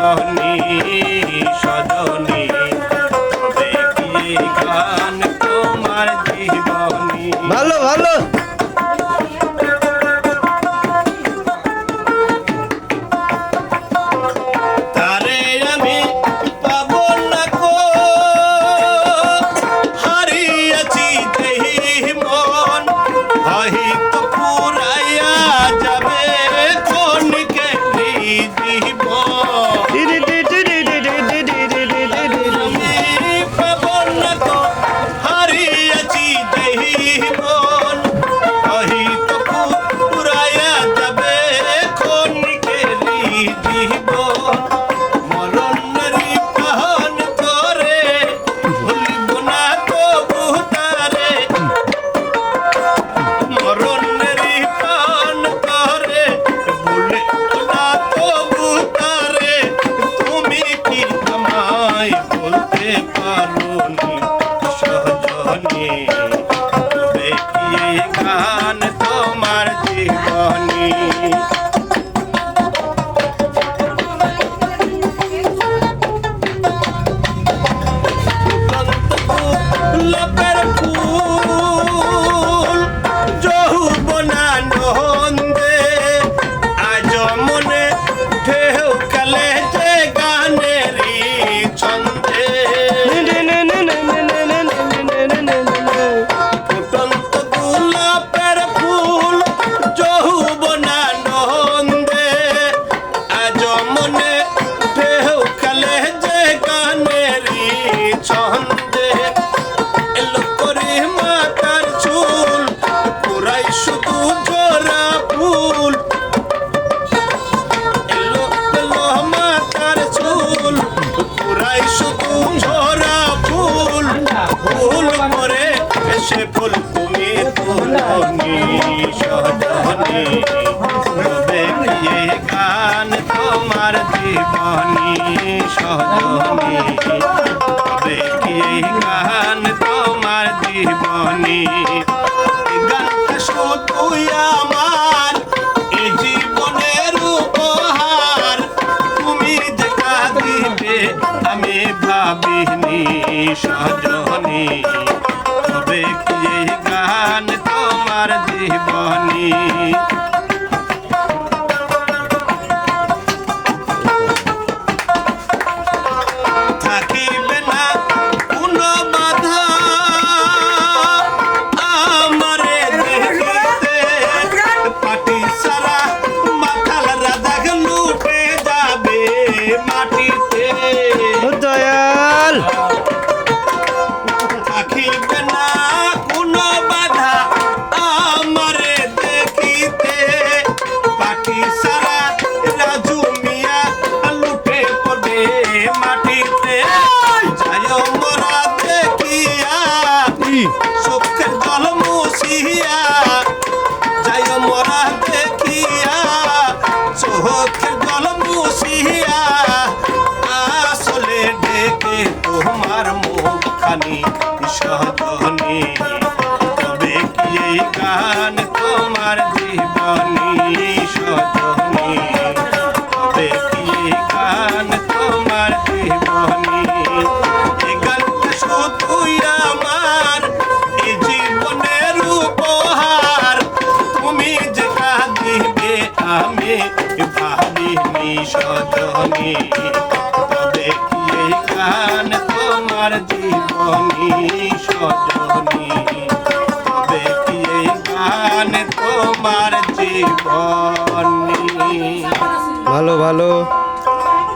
জননী সজনী। গান তোমার জীবনী? ভালো ভালো। সজনে গান পরে এসে ফুল তুমি তুমি সজনে। দেখিয়ে গান তোমার জীবনী, সজনে। দেখিয়ে গান তোমার জীবনী আমি ভাবিনি সজনী। তবে কি গান তোমার জীবনী? চোখের কলম বসিয়া আসলে ডেকে তোমার মুখখানি সজনী তুমি সজনী তবে এই গান তোমার জীবনী সজনী তবে এই গান তোমার জীবনী? ভালো ভালো।